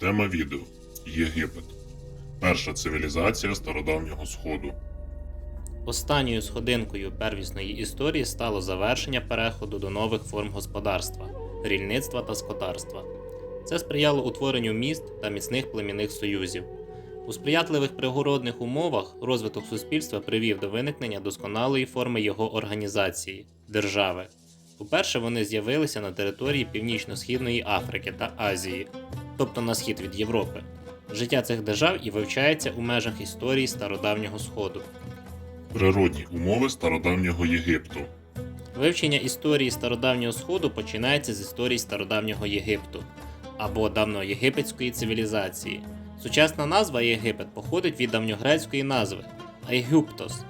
Тема відео Єгипет. Перша цивілізація стародавнього Сходу. Останньою сходинкою первісної історії стало завершення переходу до нових форм господарства, рільництва та скотарства. Це сприяло утворенню міст та міцних племінних союзів. У сприятливих пригородних умовах розвиток суспільства привів до виникнення досконалої форми його організації держави. Уперше вони з'явилися на території Північно-Східної Африки та Азії, тобто на схід від Європи. Життя цих держав і вивчається у межах історії стародавнього Сходу. Природні умови стародавнього Єгипту. Вивчення історії стародавнього Сходу починається з історії стародавнього Єгипту або давньоєгипетської цивілізації. Сучасна назва Єгипет походить від давньогрецької назви Айгюптос.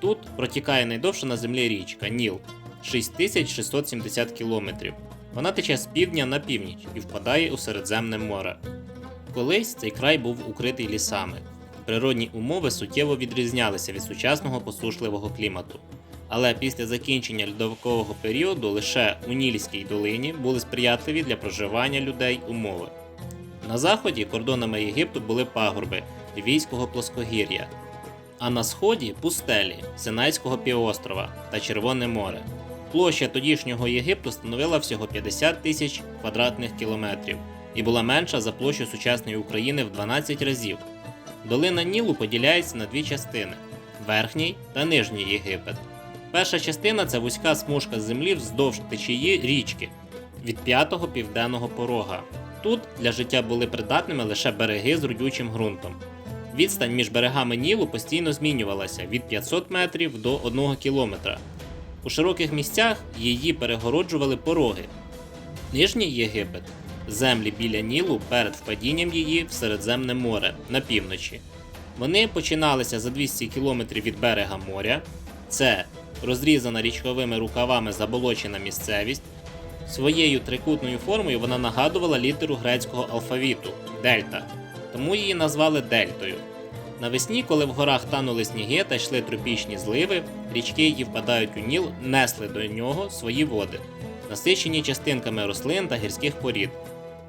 Тут протікає найдовша на землі річка Ніл 6670 кілометрів. Вона тече з півдня на північ і впадає у Середземне море. Колись цей край був укритий лісами. Природні умови суттєво відрізнялися від сучасного посушливого клімату. Але після закінчення льодовикового періоду лише у Нільській долині були сприятливі для проживання людей умови. На заході кордонами Єгипту були пагорби Лівійського плоскогір'я, а на сході пустелі Синайського півострова та Червоне море. Площа тодішнього Єгипту становила всього 50 тисяч квадратних кілометрів і була менша за площу сучасної України в 12 разів. Долина Нілу поділяється на дві частини верхній та нижній Єгипет. Перша частина це вузька смужка землі вздовж течії річки від п'ятого південного порога. Тут для життя були придатними лише береги з родючим ґрунтом. Відстань між берегами Нілу постійно змінювалася від 500 метрів до 1 кілометра. У широких місцях її перегороджували пороги. Нижній Єгипет землі біля Нілу перед впадінням її в Середземне море на півночі. Вони починалися за 200 кілометрів від берега моря. Це розрізана річковими рукавами заболочена місцевість. Своєю трикутною формою вона нагадувала літеру грецького алфавіту дельта, тому її назвали дельтою. Навесні, коли в горах танули сніги та йшли тропічні зливи, річки, які впадають у Ніл, несли до нього свої води, насичені частинками рослин та гірських порід.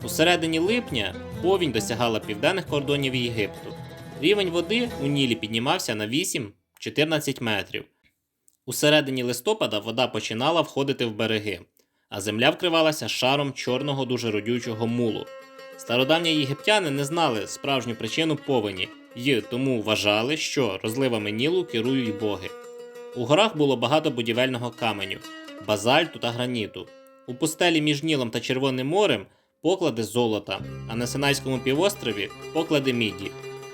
У середині липня повінь досягала південних кордонів Єгипту. Рівень води у Нілі піднімався на 8-14 метрів. У середині листопада вода починала входити в береги, а земля вкривалася шаром чорного дуже родючого мулу. Стародавні єгиптяни не знали справжню причину повені й тому вважали, що розливами Нілу керують боги. У горах було багато будівельного каменю, базальту та граніту. У пустелі між Нілом та Червоним морем поклади золота, а на Синайському півострові поклади міді.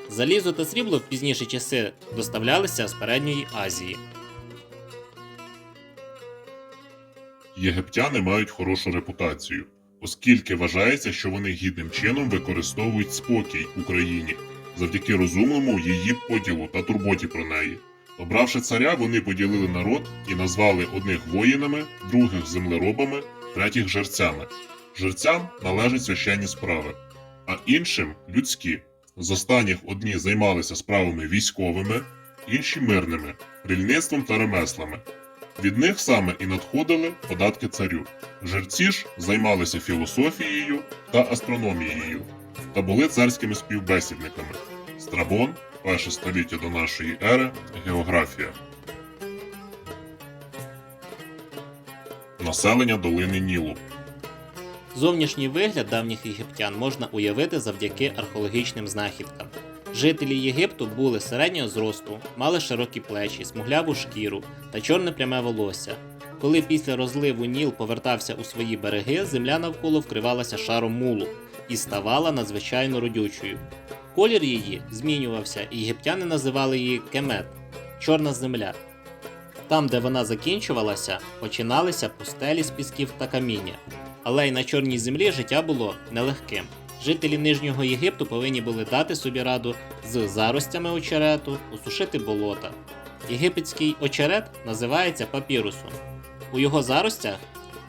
Залізо та срібло в пізніші часи доставлялися з передньої Азії. Єгиптяни мають хорошу репутацію, оскільки вважається, що вони гідним чином використовують спокій Україні завдяки розумному її поділу та турботі про неї. Обравши царя, вони поділили народ і назвали одних воїнами, других землеробами, третіх жерцями. Жерцям належать священні справи, а іншим людські. З останніх одні займалися справами військовими, інші мирними, рільництвом та ремеслами. Від них саме і надходили податки царю. Жерці ж займалися філософією та астрономією та були царськими співбесідниками. Страбон, перше століття до нашої ери, географія. Населення долини Нілу. Зовнішній вигляд давніх єгиптян можна уявити завдяки археологічним знахідкам. Жителі Єгипту були середнього зросту, мали широкі плечі, смугляву шкіру та чорне пряме волосся. Коли після розливу Ніл повертався у свої береги, земля навколо вкривалася шаром мулу і ставала надзвичайно родючою. Колір її змінювався, і єгиптяни називали її кемет чорна земля. Там, де вона закінчувалася, починалися пустелі з пісків та каміння. Але й на чорній землі життя було нелегким. Жителі Нижнього Єгипту повинні були дати собі раду з заростями очерету, усушити болота. Єгипетський очерет називається папірусом. У його заростях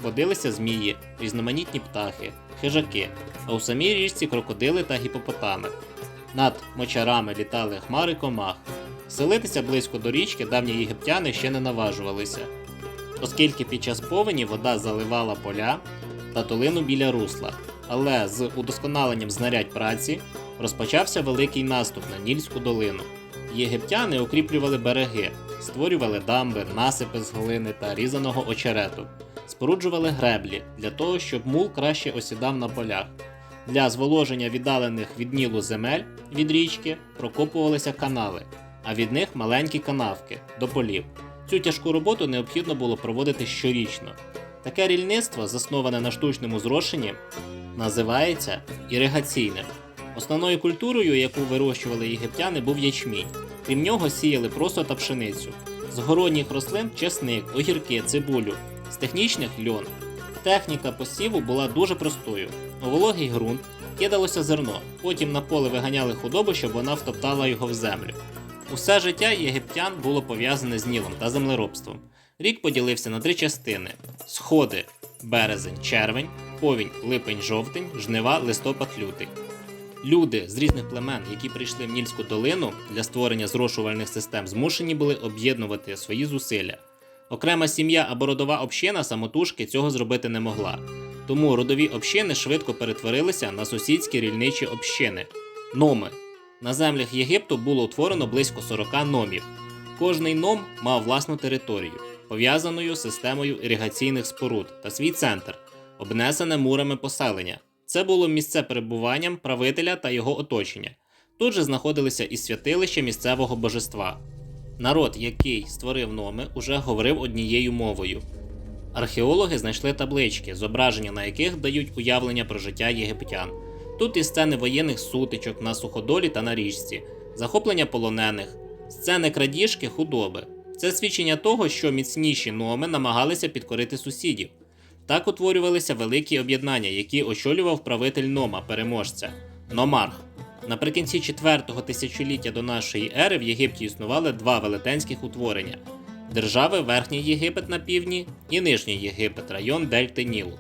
водилися змії, різноманітні птахи, хижаки, а у самій річці крокодили та гіпопотами. Над мочарами літали хмари комах. Селитися близько до річки давні єгиптяни ще не наважувалися, оскільки під час повені вода заливала поля та долину біля русла. але з удосконаленням знарядь праці розпочався великий наступ на Нільську долину. Єгиптяни укріплювали береги, створювали дамби, насипи з глини та різаного очерету, споруджували греблі для того, щоб мул краще осідав на полях. Для зволоження віддалених від Нілу земель від річки прокопувалися канали, а від них маленькі канавки до полів. Цю тяжку роботу необхідно було проводити щорічно. Таке рільництво, засноване на штучному зрошенні, називається іригаційним. Основною культурою, яку вирощували єгиптяни, був ячмінь. Крім нього сіяли просто та пшеницю. З городніх рослин чесник, огірки, цибулю, технічних льон. Техніка посіву була дуже простою. У вологий ґрунт кидалося зерно, потім на поле виганяли худобу, щоб вона втоптала його в землю. Усе життя єгиптян було пов'язане з Нілом та землеробством. Рік поділився на три частини: сходи березень, червень, повінь, липень, жовтень, жнива, листопад, лютий. Люди з різних племен, які прийшли в Нільську долину для створення зрошувальних систем, змушені були об'єднувати свої зусилля. Окрема сім'я або родова община самотужки цього зробити не могла. Тому родові общини швидко перетворилися на сусідські рільничі общини номи. На землях Єгипту було утворено близько 40 номів. Кожний ном мав власну територію, пов'язаною з системою іригаційних споруд та свій центр, обнесене мурами поселення. Це було місце перебуванням правителя та його оточення. Тут же знаходилися і святилища місцевого божества. Народ, який створив номи, уже говорив однією мовою. Археологи знайшли таблички, зображення на яких дають уявлення про життя єгиптян. Тут і сцени воєнних сутичок на суходолі та на річці, захоплення полонених, сцени крадіжки, худоби. Це свідчення того, що міцніші номи намагалися підкорити сусідів. Так утворювалися великі об'єднання, які очолював правитель Нома, переможця Номарх. Наприкінці 4-го тисячоліття до нашої ери в Єгипті існували два велетенських утворення: держави Верхній Єгипет на півдні і Нижній Єгипет, район Дельти Нілу.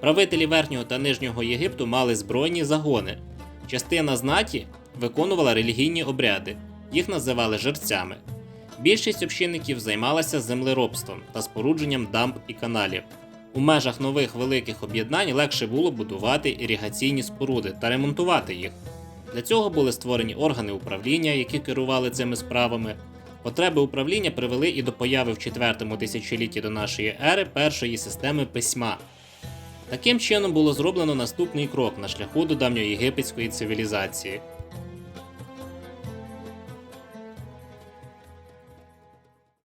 Правителі Верхнього та Нижнього Єгипту мали збройні загони. Частина знаті виконувала релігійні обряди, їх називали жерцями. Більшість общинників займалася землеробством та спорудженням дамб і каналів. У межах нових великих об'єднань легше було будувати іригаційні споруди та ремонтувати їх. Для цього були створені органи управління, які керували цими справами. Потреби управління привели і до появи в 4 тисячолітті до нашої ери першої системи письма. Таким чином було зроблено наступний крок на шляху до давньоєгипетської цивілізації.